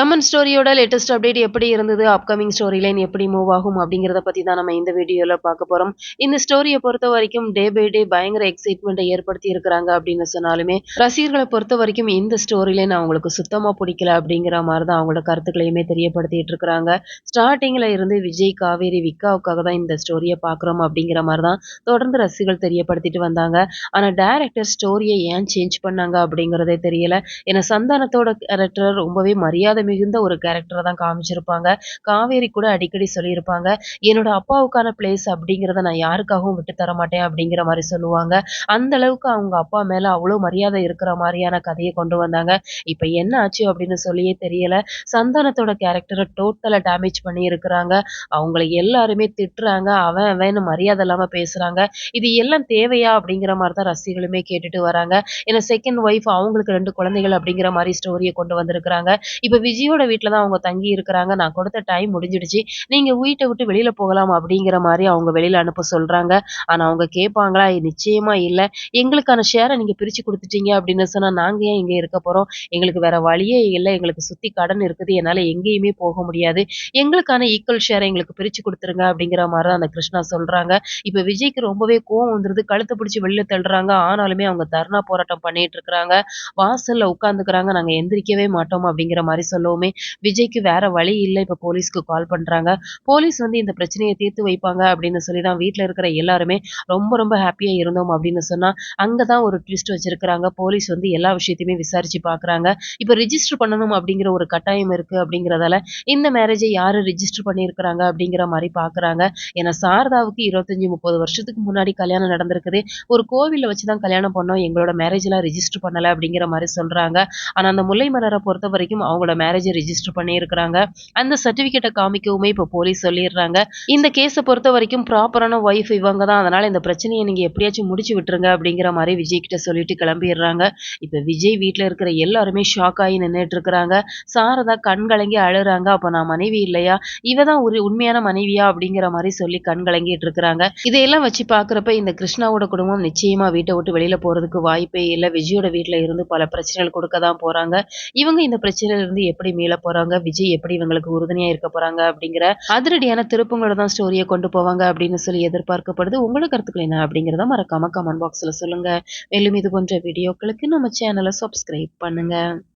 MN ஸ்டோரியோட latest update எப்படி இருந்தது? Upcoming story line எப்படி மூவ் ஆகும்? அப்படிங்கிறத பற்றி தான் நம்ம இந்த வீடியோவில் பார்க்க போகிறோம் இந்த ஸ்டோரியை பொறுத்த வரைக்கும் டே பை டே பயங்கர எக்ஸைட்மெண்ட்டை ஏற்படுத்தி இருக்கிறாங்க அப்படின்னு சொன்னாலுமே ரசிகர்களை பொறுத்த வரைக்கும் இந்த ஸ்டோரி லைன் அவங்களுக்கு சுத்தமாக பிடிக்கல அப்படிங்கிற மாதிரி தான் அவங்களோட கருத்துக்களையுமே தெரியப்படுத்திட்டு இருக்கிறாங்க. ஸ்டார்டிங்கில் இருந்து விஜய் காவேரி விக்காவுக்காக தான் இந்த ஸ்டோரியை பார்க்குறோம் அப்படிங்கிற மாதிரி தான் தொடர்ந்து ரசிகர்கள் தெரியப்படுத்திட்டு வந்தாங்க. ஆனால் டேரக்டர் ஸ்டோரியை ஏன் சேஞ்ச் பண்ணாங்க அப்படிங்கிறதே தெரியல. ஏன்னா சந்தானத்தோட கேரக்டர் ரொம்பவே மரியாதை மிகுந்த ஒரு கேரக்டரை தான் காமிச்சிருப்பாங்க. காவேரி கூட அடிக்கடி சொல்லியிருப்பாங்க என்னோட அப்பாவுக்கான பிளேஸ் அப்படிங்கிறத நான் யாருக்காகவும் விட்டு தர மாட்டேன் அப்படிங்கிற மாதிரி சொல்லுவாங்க. அந்த அளவுக்கு அவங்க அப்பா மேல அவ்வளோ மரியாதை இருக்கிற மாதிரியான கதையை கொண்டு வந்தாங்க. இப்போ என்ன ஆச்சு அப்படின்னு சொல்லியே தெரியல. சந்தானத்தோட கேரக்டரை டோட்டலாக டேமேஜ் பண்ணி இருக்கிறாங்க. அவங்களை எல்லாருமே திட்டுறாங்க. அவன் அவன் மரியாதை இல்லாமல் பேசுறாங்க. இது எல்லாம் தேவையா அப்படிங்கிற மாதிரி தான் ரசிகளுமே கேட்டுட்டு வராங்க. ஏன்னா செகண்ட் ஒய்ஃப் அவங்களுக்கு ரெண்டு குழந்தைகள் அப்படிங்கிற மாதிரி ஸ்டோரியை கொண்டு வந்திருக்கிறாங்க. இப்போ விஜயோட வீட்டில் தான் அவங்க தங்கி இருக்கிறாங்க. நான் கொடுத்த டைம் முடிஞ்சிடுச்சு. நீங்கள் வீட்டை விட்டு வெளியில் போகலாம் அப்படிங்கிற மாதிரி அவங்க வெளியில் அனுப்ப சொல்கிறாங்க ஆனால் அவங்க கேட்பாங்களா? நிச்சயமாக இல்லை. எங்களுக்கான ஷேரை நீங்கள் பிரித்து கொடுத்துட்டீங்க அப்படின்னு சொன்னால் நாங்கள் ஏன் இங்கே இருக்க போகிறோம் எங்களுக்கு வேற வழியே இல்லை. எங்களுக்கு சுற்றி கடன் இருக்குது. என்னால் எங்கேயுமே போக முடியாது. எங்களுக்கான ஈக்குவல் ஷேரை எங்களுக்கு பிரித்து கொடுத்துருங்க அப்படிங்கிற மாதிரி தான் அந்த கிருஷ்ணா சொல்கிறாங்க இப்போ விஜய்க்கு ரொம்பவே கோவம் வந்துருது. கழுத்தை பிடிச்சி வெளியில் தள்ளுறாங்க. ஆனாலுமே அவங்க தர்ணா போராட்டம் பண்ணிட்டு இருக்கிறாங்க. வாசலில் உட்காந்துக்கிறாங்க நாங்கள் எந்திரிக்கவே மாட்டோம் அப்படிங்கிற மாதிரி சொல்லவுமே விஜய்க்கு வேற வழி இல்லை இப்போ போலீஸ்க்கு கால் பண்ணுறாங்க போலீஸ் வந்து இந்த பிரச்சனையை தீர்த்து வைப்பாங்க அப்படின்னு சொல்லி தான் வீட்டில் இருக்கிற எல்லாருமே ரொம்ப ரொம்ப ஹாப்பியாக இருந்தோம் அப்படின்னு சொன்னால் அங்கே தான் ஒரு ட்விஸ்ட் வச்சிருக்கிறாங்க. போலீஸ் வந்து எல்லா விஷயத்தையுமே விசாரிச்சு பார்க்குறாங்க இப்போ ரிஜிஸ்டர் பண்ணணும் அப்படிங்கிற ஒரு கட்டாயம் இருக்குது அப்படிங்கிறதால இந்த மேரேஜை யார் ரிஜிஸ்டர் பண்ணியிருக்கிறாங்க அப்படிங்கிற மாதிரி பார்க்குறாங்க ஏன்னா சாரதாவுக்கு இருபத்தஞ்சி முப்பது வருஷத்துக்கு முன்னாடி கல்யாணம் நடந்திருக்குது. ஒரு கோவிலில் வச்சு தான் கல்யாணம் பண்ணோம். எங்களோட மேரேஜ்லாம் ரிஜிஸ்டர் பண்ணலை அப்படிங்கிற மாதிரி சொல்கிறாங்க ஆனால் அந்த முல்லை மலரை பொறுத்த வரைக்கும் அவங்களோட மேரேஜ் ரிஜிஸ்டர் பண்ணியிருக்கிறாங்க. அந்த சர்டிஃபிகேட்டை காமிக்கவுமே இப்போ போலீஸ் சொல்லிடுறாங்க. இந்த கேஸை பொறுத்த வரைக்கும் ப்ராப்பரான ஒய்ஃப் இவங்க தான் அதனால் இந்த பிரச்சனையை நீங்கள் எப்படியாச்சும் முடிச்சு விட்டுருங்க அப்படிங்கிற மாதிரி விஜய் கிட்ட சொல்லிட்டு கிளம்பிடுறாங்க. இப்போ விஜய் வீட்டில் இருக்கிற எல்லாருமே ஷாக் ஆகி நின்றுட்டு இருக்கிறாங்க. சாரதா கண் கலங்கி அழுறாங்க. அப்போ நான் மனைவி இல்லையா? இவ தான் ஒரு உண்மையான மனைவியா அப்படிங்கிற மாதிரி சொல்லி கண் கலங்கிட்டு இருக்கிறாங்க. இதையெல்லாம் வச்சு பார்க்குறப்ப இந்த கிருஷ்ணாவோட குடும்பம் நிச்சயமா வீட்டை விட்டு வெளியில போறதுக்கு வாய்ப்பே இல்லை. விஜயோட வீட்டில் இருந்து பல பிரச்சனைகள் கொடுக்க தான் போறாங்க. இவங்க இந்த பிரச்சனையிலிருந்து எப்படி மீள போறாங்க விஜய் எப்படி இவங்களுக்கு உறுதுணையா இருக்க போறாங்க அப்படிங்கிற அதிரடியான திருப்பங்களோட தான் ஸ்டோரியை கொண்டு போவாங்க அப்படின்னு சொல்லி எதிர்பார்க்கப்படுது. உங்களோட கருத்துக்கள் என்ன அப்படிங்கிறத மறக்காம கமெண்ட் பாக்ஸ்ல சொல்லுங்க. மேலும் இது போன்ற வீடியோக்களுக்கு நம்ம சேனலை சப்ஸ்கிரைப் பண்ணுங்க.